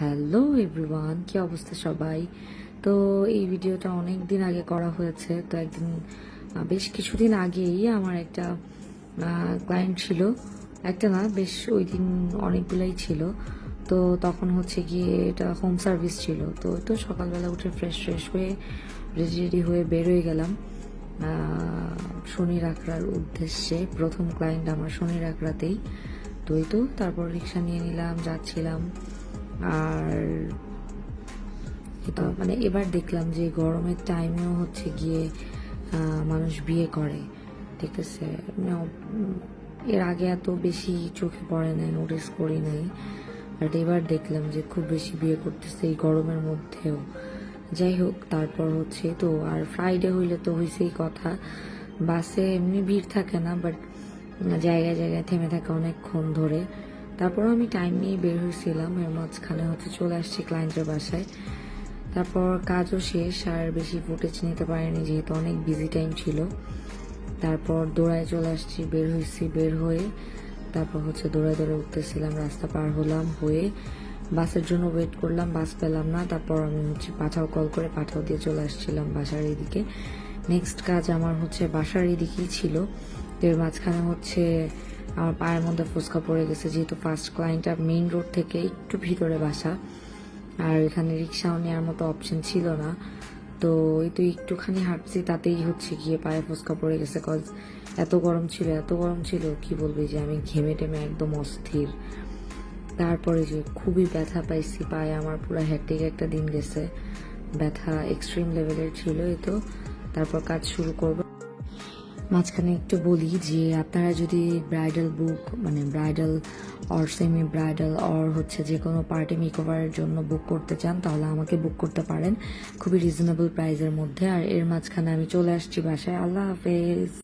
Hello everyone, কি অবস্থা সবাই? তো এই ভিডিওটা অনেক দিন আগে করা হয়েছে, তো একদিন বেশ কিছুদিন আগেই আমার একটা ক্লায়েন্ট ছিল। একটা না, বেশ ওই দিন অনেকগুলাই ছিল। তো তখন হচ্ছে গিয়ে এটা হোম সার্ভিস ছিল। তো তো সকালবেলা উঠে ফ্রেশ ফ্রেশ হয়ে রেডি রেডি হয়ে বের হয়ে গেলাম শনি রাখড়ার উদ্দেশ্যে প্রথম ক্লায়েন্ট আমার শনি রাখড়াতেই। তো এই তো, তারপর রিক্সা নিয়ে নিলাম, যাচ্ছিলাম। আর মানে এবার দেখলাম যে গরমের টাইমেও হচ্ছে গিয়ে মানুষ বিয়ে করে ঠিক আছে এর আগে এত বেশি চোখে পড়ে নাই নোটিস করি নাই। বাট এবার দেখলাম যে খুব বেশি বিয়ে করতেছে এই গরমের মধ্যেও। যাই হোক, তারপর হচ্ছে তো, আর ফ্রাইডে হইলে তো হয়েছেই কথা। বাসে এমনি ভিড় থাকে না বাট জায়গায় জায়গায় থেমে থাকে অনেকক্ষণ ধরে। তারপর আমি টাইম নিয়ে বের হয়েছিলাম, এর মাঝখানে হচ্ছে চলে আসছি ক্লায়েন্টের বাসায়। তারপর কাজও শেষ, আর বেশি ফুটেজ নিতে পারিনি যেহেতু অনেক বিজি টাইম ছিল। তারপর দৌড়ায় চলে আসছি, বের হয়েছি, বের হয়ে তারপর হচ্ছে দৌড়ায় দৌড়ে উঠতেছিলাম, রাস্তা পার হলাম, হয়ে বাসের জন্য ওয়েট করলাম, বাস পেলাম না। তারপর আমি হচ্ছে পাঠাও কল করে পাঠাও দিয়ে চলে আসছিলাম বাসার এদিকে নেক্সট কাজ আমার হচ্ছে বাসার এদিকেই ছিল। এর মাঝখানে হচ্ছে আমার পায়ের মধ্যে ফুচকা পড়ে গেছে, যেহেতু ফার্স্ট ক্লায়েন্টটা মেইন রোড থেকে একটু ভিতরে বাসা। আর এখানে রিক্সাও নেওয়ার মতো অপশন ছিল না। তো এই তো একটুখানি হাঁটছি, তাতেই হচ্ছে গিয়ে পায়ে ফুচকা পড়ে গেছে কজ এত গরম ছিল, এত গরম ছিল, কি বলবি যে আমি ঘেমে টেমে একদম অস্থির। তারপরে যে খুবই ব্যথা পাইছি, পায়ে আমার পুরো হ্যাকটিক একটা দিন গেছে। ব্যথা এক্সট্রিম লেভেলের ছিল এই তো। তারপর কাজ শুরু করব। মাঝখানে একটু বলি যে আপনারা যদি ব্রাইডাল বুক মানে bridal or semi bridal or হচ্ছে যে কোনো পার্টি মেকওভারের জন্য বুক করতে চান, তাহলে আমাকে বুক করতে পারেন। খুবই রিজনেবল প্রাইসের মধ্যে। আর এর মাঝখানে আমি চলে আসছি বাসায়। আল্লাহ হাফেজ।